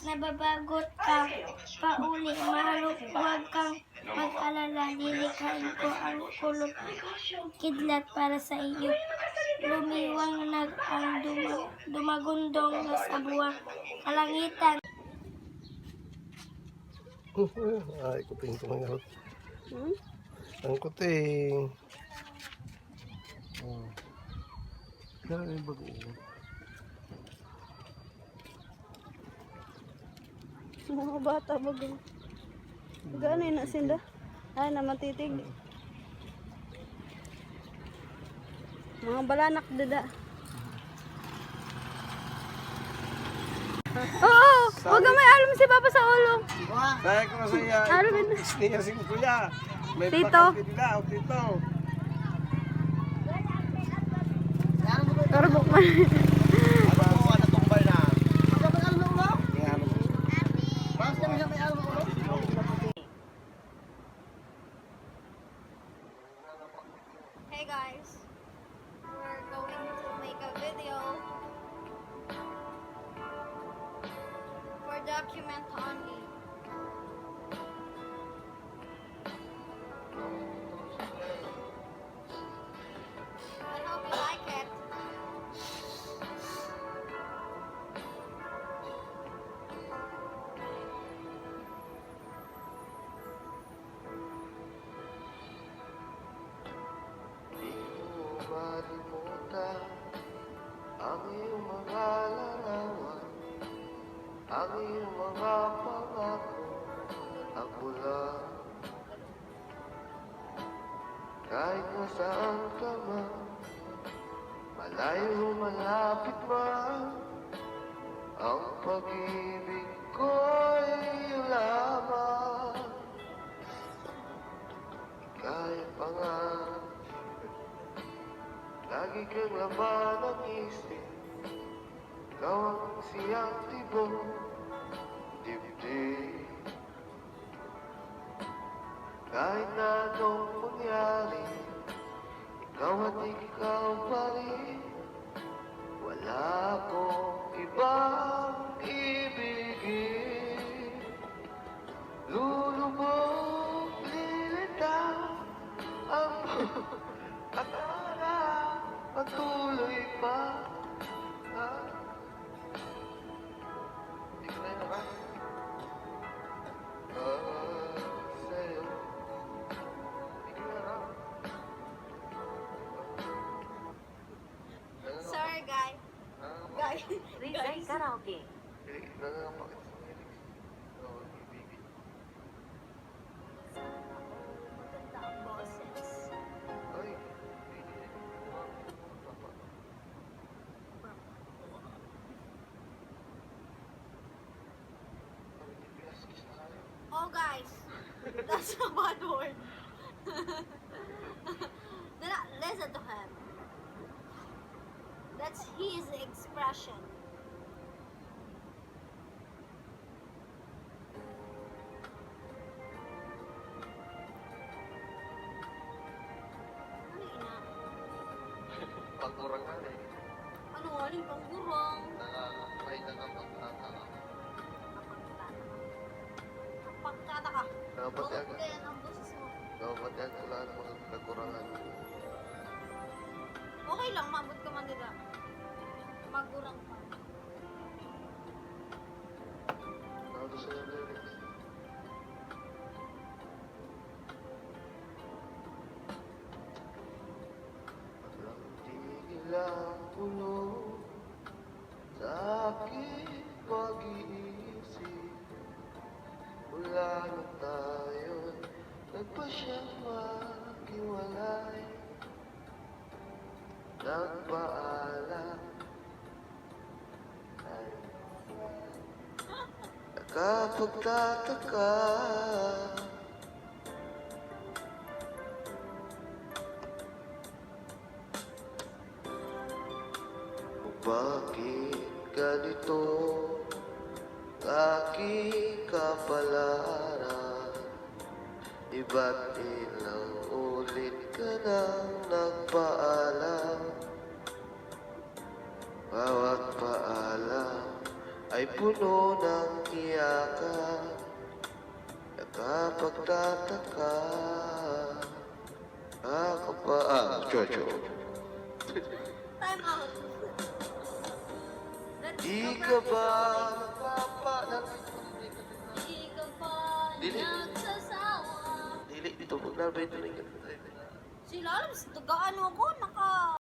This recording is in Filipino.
Nababagot ka, pauli, mahalok, huwag kang mag-alala, lilikhain ko ang kulot kidlat para sa iyo. Lumiwang nag ang duma, dumagundong na sa buwang kalangitan. Ay, kuting tumangal. Ang kuting. Oh. Kaya yung bago. Mga bata bago. Gano na sinda? Ay, na matitig. Mga balanak dada. Oo! Huwag ka may alam si Papa sa ulo. Kaya ko sa iya. Ano ba? Sniya si kuya. May Tito. bakal din nila. O, tito. Karbok man. Guys, we're going to make a video for document only. Nasaan ka man, malayo malapit man, ang pag-ibig ko'y lamang. Kahit pangarap Lagi kang laman ng isip Ikaw ang siyang tibok pa ha? Na yun, ha? Ah, sa'yo na yun, ha? Sorry guys. Guys. Rizai Karaoke. Hindi, nangangamakit sa that's a bad word. Then, Listen to him. That's his expression. Ano ina? Pagkurang na eh. Ano aling panggurong? Nakakapay na ng pagkakala. Pagkataka. Dapat yan. Ang boses mo? Dapat yan. Wala namang kakurangan. Okay lang, mabot ka man nila. Magurang pa. Nagpasya siyang maghiwalay. Nagpaalam. Nakapagtataka. Bakit ganito? Aking kapalaran Iba't ilang ulit ka nang nagpaalam. Bawat paalam ay puno ng iyakan Nakapagtataka Ako pa Time out. Di ka ba Dili dito, huwag na na Sila alam, tagaan mo ko, naka...